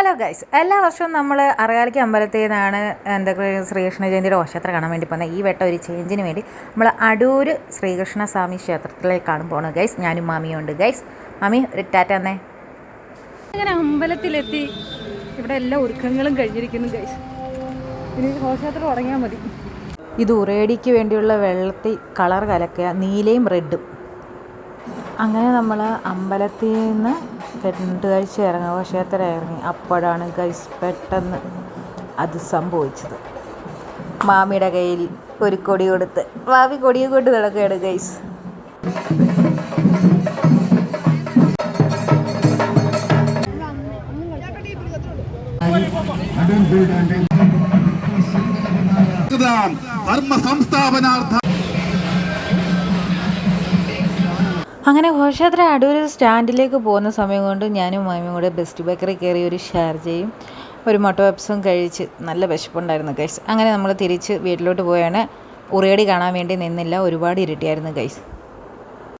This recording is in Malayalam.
ഹലോ ഗൈസ് എല്ലാ വർഷവും നമ്മൾ അറിയാലിക്ക് അമ്പലത്തിൽ നിന്നാണ് എന്താ ശ്രീകൃഷ്ണ ജയന്തിയുടെ ഘോഷയാത്ര കാണാൻ വേണ്ടി പോകുന്നത്. ഈ വട്ടം ഒരു ചേഞ്ചിന് വേണ്ടി നമ്മൾ അടൂർ ശ്രീകൃഷ്ണ സ്വാമി ക്ഷേത്രത്തിലേക്കാണ് പോകുന്നത് ഗൈസ്. ഞാനും മാമിയും ഉണ്ട് ഗൈസ്. മാമി ഒരു ടാറ്റ എന്നേ അങ്ങനെ അമ്പലത്തിലെത്തി. ഇവിടെ എല്ലാ ഒരുക്കങ്ങളും കഴിഞ്ഞിരിക്കുന്നു ഗൈസ്. ഇനി ഘോഷയാത്ര തുടങ്ങിയാൽ മതി. ഇത് ഉറേടിക്ക് വേണ്ടിയുള്ള വെള്ളത്തിൽ കളർ കലക്കുക നീലയും റെഡും. അങ്ങനെ നമ്മൾ അമ്പലത്തിൽ നിന്ന് കെട്ടുകാഴ്ച ഇറങ്ങി. ഘോഷയാത്ര ഇറങ്ങി. അപ്പോഴാണ് ഗൈസ് പെട്ടെന്ന് അത് സംഭവിച്ചത്. മാമിയുടെ കയ്യിൽ ഒരു കൊടി കൊടുത്ത്. മാമി കൊടിയെ കൊണ്ട് നടക്കുകയാണ് ഗൈസ് ധർമ്മ സംസ്ഥാപനാർത്ഥ അങ്ങനെ ഘോഷയാത്ര അടൂർ സ്റ്റാൻഡിലേക്ക് പോകുന്ന സമയം കൊണ്ട് ഞാനും മാമിയും കൂടെ ബെസ്റ്റ് ബേക്കറി കയറി ഒരു ഷെയർ ചെയ്യും ഒരു മൊട്ട വെപ്സും കഴിച്ച് നല്ല വിശപ്പുണ്ടായിരുന്നു ഗൈസ് അങ്ങനെ നമ്മൾ തിരിച്ച് വീട്ടിലോട്ട് പോയാണ്. ഉറിയടി കാണാൻ വേണ്ടി നിന്നില്ല. ഒരുപാട് ഇരുട്ടിയായിരുന്നു ഗൈസ്